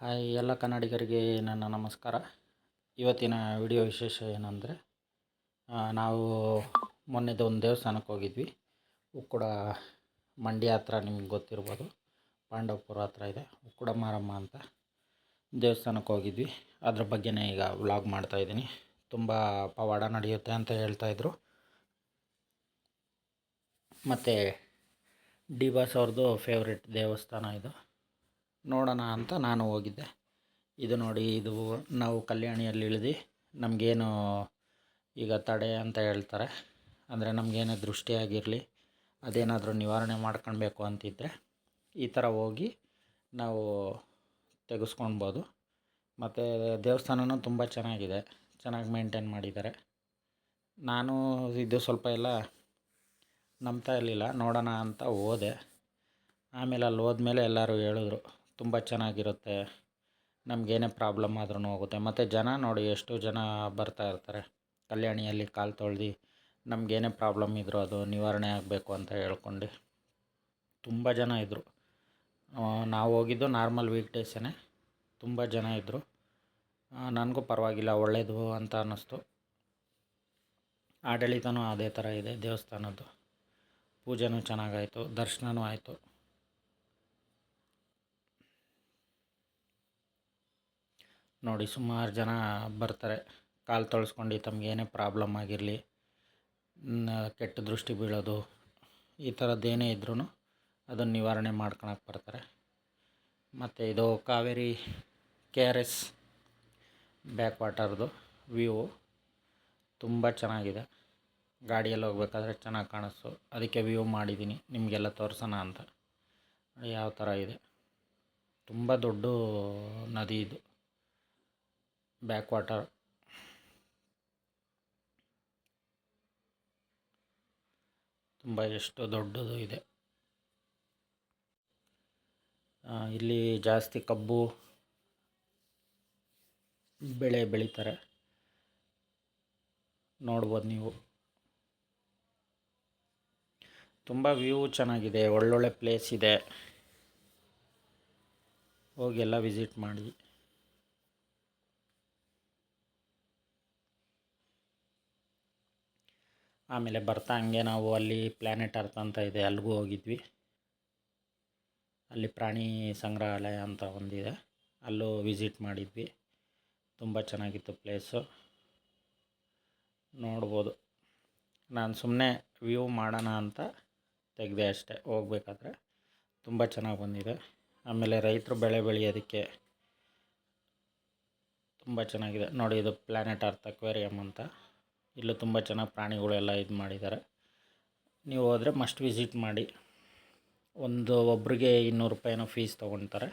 Hi, ಎಲ್ಲ ಕನ್ನಡಿಗರಿಗೆ ನನ್ನ ನಮಸ್ಕಾರ. ಇವತ್ತಿನ ವಿಡಿಯೋ ವಿಶೇಷ ಏನಂದರೆ ನಾವು ಮೊನ್ನೆದು ಒಂದು ದೇವಸ್ಥಾನಕ್ಕೆ ಹೋಗಿದ್ವಿ. ಉಕ್ಕುಡ ಮಂಡ್ಯ ಹತ್ರ ನಿಮ್ಗೆ ಗೊತ್ತಿರ್ಬೋದು. ಪಾಂಡವಪುರ ಹತ್ರ ಇದೆ. ಉಕ್ಕುಡ ಮಾರಮ್ಮ ಅಂತ ದೇವಸ್ಥಾನಕ್ಕೆ ಹೋಗಿದ್ವಿ. ಅದ್ರ ಬಗ್ಗೆನೇ ಈಗ ವ್ಲಾಗ್ ಮಾಡ್ತಾಯಿದ್ದೀನಿ ತುಂಬ ಪವಾಡ ನಡೆಯುತ್ತೆ ಅಂತ ಹೇಳ್ತಾಯಿದ್ರು ಮತ್ತು ಡಿ ಬಾಸ್ ಅವ್ರದ್ದು ಫೇವ್ರೆಟ್ ದೇವಸ್ಥಾನ ಇದು. ನೋಡೋಣ ಅಂತ ನಾನು ಹೋಗಿದ್ದೆ. ಇದು ನೋಡಿ, ಇದು ನಾವು ಕಲ್ಯಾಣಿಯಲ್ಲಿ ಇಳಿದು. ನಮಗೇನು ಈಗ ತಡೆ ಅಂತ ಹೇಳ್ತಾರೆ. ಅಂದರೆ ನಮಗೇನೇ ದೃಷ್ಟಿಯಾಗಿರಲಿ ಅದೇನಾದರೂ ನಿವಾರಣೆ ಮಾಡ್ಕೊಳ್ಬೇಕು ಅಂತಿದ್ದರೆ ಈ ಥರ ಹೋಗಿ ನಾವು ತೆಗೆಸ್ಕೊಳ್ಬೋದು. ಮತ್ತು ದೇವಸ್ಥಾನವೂ ತುಂಬ ಚೆನ್ನಾಗಿದೆ. ಚೆನ್ನಾಗಿ ಮೇಂಟೈನ್ ಮಾಡಿದ್ದಾರೆ. ನಾನು ಇದು ಸ್ವಲ್ಪ ಎಲ್ಲ ನಂಬ್ತಾ ಇರಲಿಲ್ಲ. ನೋಡೋಣ ಅಂತ ಹೋದೆ. ಆಮೇಲೆ ಅಲ್ಲಿ ಹೋದ್ಮೇಲೆ ಎಲ್ಲರೂ ಹೇಳಿದ್ರು ತುಂಬ ಚೆನ್ನಾಗಿರುತ್ತೆ. ನಮಗೇನೇ ಪ್ರಾಬ್ಲಮ್ ಆದ್ರೂ ಹೋಗುತ್ತೆ. ಮತ್ತು ಜನ ನೋಡಿ ಎಷ್ಟು ಜನ ಬರ್ತಾ ಇರ್ತಾರೆ. ಕಲ್ಯಾಣಿಯಲ್ಲಿ ಕಾಲು ತೊಳ್ದು ನಮಗೇನೇ ಪ್ರಾಬ್ಲಮ್ ಇದ್ದರೂ ಅದು ನಿವಾರಣೆ ಆಗಬೇಕು ಅಂತ ಹೇಳ್ಕೊಂಡು ತುಂಬ ಜನ ಇದ್ದರು ನಾವು ಹೋಗಿದ್ದು ನಾರ್ಮಲ್ ವೀಕ್ ಡೇಸೇ ತುಂಬ ಜನ ಇದ್ದರು ನನಗೂ ಪರವಾಗಿಲ್ಲ ಒಳ್ಳೆಯದು ಅಂತ ಅನ್ನಿಸ್ತು. ಆಡಳಿತನೂ ಅದೇ ಥರ ಇದೆ, ದೇವಸ್ಥಾನದ್ದು. ಪೂಜೆನೂ ಚೆನ್ನಾಗಾಯಿತು ದರ್ಶನವೂ ಆಯಿತು. ನೋಡಿ ಸುಮಾರು ಜನ ಬರ್ತಾರೆ. ಕಾಲು ತೊಳ್ಸ್ಕೊಂಡು ತಮ್ಗೆ ಏನೇ ಪ್ರಾಬ್ಲಮ್ ಆಗಿರಲಿ ಕೆಟ್ಟ ದೃಷ್ಟಿ ಬೀಳೋದು, ಈ ಥರದ್ದೇನೇ ಇದ್ರೂ ಅದನ್ನು ನಿವಾರಣೆ ಮಾಡ್ಕೊಳಕ್ಕೆ ಬರ್ತಾರೆ. ಮತ್ತು ಇದು Kaveri K R S back ವಾಟರ್ದು view ತುಂಬ ಚೆನ್ನಾಗಿದೆ. ಗಾಡಿಯಲ್ಲಿ ಹೋಗ್ಬೇಕಾದ್ರೆ ಚೆನ್ನಾಗಿ ಕಾಣಿಸ್ತು. ಅದಕ್ಕೆ ವ್ಯೂ ಮಾಡಿದ್ದೀನಿ ನಿಮಗೆಲ್ಲ ತೋರಿಸೋಣ ಅಂತ. ಯಾವ ಥರ ಇದೆ? ತುಂಬ ದೊಡ್ಡ ನದಿ ಇದು. ಬ್ಯಾಕ್ ವಾಟರ್ ತುಂಬ ಎಷ್ಟು ದೊಡ್ಡದು ಇದೆ. ಇಲ್ಲಿ ಜಾಸ್ತಿ ಕಬ್ಬು ಬೆಳೆ ಬೆಳೀತಾರೆ. ನೋಡ್ಬೋದು ನೀವು. ತುಂಬ ವ್ಯೂ ಚೆನ್ನಾಗಿದೆ, ಒಳ್ಳೊಳ್ಳೆ ಪ್ಲೇಸ್ ಇದೆ. ಹೋಗಿ ಎಲ್ಲ ವಿಸಿಟ್ ಮಾಡಿ. ಆಮೇಲೆ ಬರ್ತಾ ಹಂಗೆ ನಾವು ಅಲ್ಲಿ ಪ್ಲ್ಯಾನೆಟ್ ಅರ್ಥ ಅಂತ ಇದೆ, ಅಲ್ಲಿಗೂ ಹೋಗಿದ್ವಿ. ಅಲ್ಲಿ ಪ್ರಾಣಿ ಸಂಗ್ರಹಾಲಯ ಅಂತ ಒಂದಿದೆ, ಅಲ್ಲೂ ವಿಸಿಟ್ ಮಾಡಿದ್ವಿ. ತುಂಬ ಚೆನ್ನಾಗಿತ್ತು ಪ್ಲೇಸು ನೋಡ್ಬೋದು. ನಾನು ಸುಮ್ಮನೆ ವ್ಯೂ ಮಾಡೋಣ ಅಂತ ತೆಗೆದೆ ಅಷ್ಟೇ, ಹೋಗ್ಬೇಕಾದ್ರೆ. ತುಂಬ ಚೆನ್ನಾಗಿ ಬಂದಿದೆ. ಆಮೇಲೆ ರೈತರು ಬೆಳೆ ಬೆಳೆಯೋದಕ್ಕೆ ತುಂಬ ಚೆನ್ನಾಗಿದೆ. ನೋಡಿ ಇದು ಪ್ಲ್ಯಾನೆಟ್ ಅರ್ಥ ಅಕ್ವೇರಿಯಮ್ ಅಂತ. ಇಲ್ಲೂ ತುಂಬ ಚೆನ್ನಾಗಿ ಪ್ರಾಣಿಗಳೆಲ್ಲ ಇದು ಮಾಡಿದ್ದಾರೆ. ನೀವು ಹೋದರೆ ಮಸ್ಟ್ ವಿಸಿಟ್ ಮಾಡಿ. ಒಂದು ಒಬ್ರಿಗೆ ಇನ್ನೂರು ರೂಪಾಯಿನೋ ಫೀಸ್ ತೊಗೊತಾರೆ.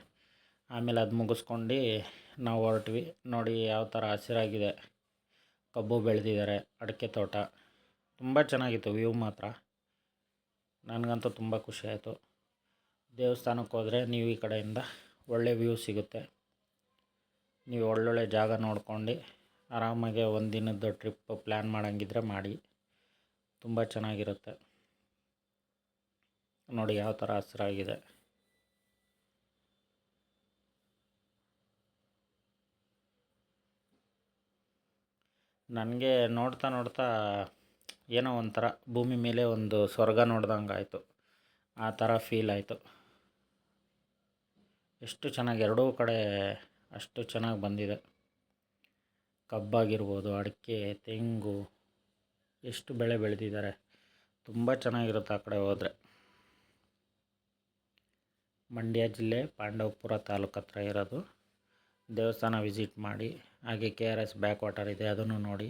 ಆಮೇಲೆ ಅದು ಮುಗಿಸ್ಕೊಂಡು ನಾವು ಹೊರಟ್ವಿ. ನೋಡಿ ಯಾವ ಥರ ಹಸಿರಾಗಿದೆ. ಕಬ್ಬು ಬೆಳೆದಿದ್ದಾರೆ, ಅಡಿಕೆ ತೋಟ. ತುಂಬ ಚೆನ್ನಾಗಿತ್ತು ವ್ಯೂ ಮಾತ್ರ. ನನಗಂತೂ ತುಂಬ ಖುಷಿ ಆಯಿತು. ದೇವಸ್ಥಾನಕ್ಕೆ ಹೋದರೆ ನೀವು ಈ ಕಡೆಯಿಂದ ಒಳ್ಳೆ ವ್ಯೂ ಸಿಗುತ್ತೆ. ನೀವು ಒಳ್ಳೊಳ್ಳೆ ಜಾಗ ನೋಡ್ಕೊಂಡು ಆರಾಮಾಗಿ ಒಂದು ದಿನದ ಟ್ರಿಪ್ ಪ್ಲ್ಯಾನ್ ಮಾಡೋಂಗಿದ್ರೆ ಮಾಡಿ. ತುಂಬ ಚೆನ್ನಾಗಿರುತ್ತೆ. ನೋಡಿ ಯಾವ ಥರ ಹಸಿರಾಗಿದೆ. ನನಗೆ ನೋಡ್ತಾ ನೋಡ್ತಾ ಏನೋ ಒಂಥರ ಭೂಮಿ ಮೇಲೆ ಒಂದು ಸ್ವರ್ಗ ನೋಡ್ದಂಗೆ ಆಯಿತು. ಆ ಥರ ಫೀಲ್ ಆಯಿತು. ಎಷ್ಟು ಚೆನ್ನಾಗಿ ಎರಡೂ ಕಡೆ ಅಷ್ಟು ಚೆನ್ನಾಗಿ ಬಂದಿದೆ. ಕಬ್ಬಾಗಿರ್ಬೋದು, ಅಡಿಕೆ, ತೆಂಗು, ಎಷ್ಟು ಬೆಳೆ ಬೆಳೆದಿದ್ದಾರೆ. ತುಂಬ ಚೆನ್ನಾಗಿರುತ್ತೆ ಆ ಕಡೆ ಹೋದರೆ. ಮಂಡ್ಯ ಜಿಲ್ಲೆ ಪಾಂಡವಪುರ ತಾಲೂಕು ಹತ್ರ ಇರೋದು. ದೇವಸ್ಥಾನ ವಿಸಿಟ್ ಮಾಡಿ, ಹಾಗೆ K R S back water ಇದೆ, ಅದನ್ನು ನೋಡಿ.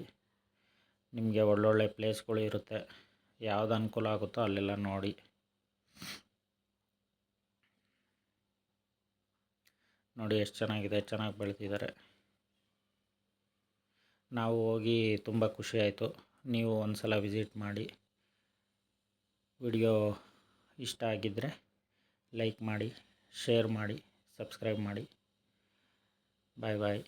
ನಿಮಗೆ ಒಳ್ಳೊಳ್ಳೆ ಪ್ಲೇಸ್ಗಳು ಇರುತ್ತೆ. ಯಾವ್ದು ಅನುಕೂಲ ಆಗುತ್ತೋ ಅಲ್ಲೆಲ್ಲ ನೋಡಿ. ನೋಡಿ ಎಷ್ಟು ಚೆನ್ನಾಗಿದೆ, ಚೆನ್ನಾಗಿ ಬೆಳೆದಿದ್ದಾರೆ. ನಾವು ಹೋಗಿ ತುಂಬ ಖುಷಿಯಾಯಿತು ನೀವು ಒಂದು ಸಲ ವಿಸಿಟ್ ಮಾಡಿ. ವಿಡಿಯೋ ಇಷ್ಟ ಆಗಿದ್ದರೆ ಲೈಕ್ ಮಾಡಿ, ಶೇರ್ ಮಾಡಿ, ಸಬ್ಸ್ಕ್ರೈಬ್ ಮಾಡಿ. ಬಾಯ್ ಬಾಯ್.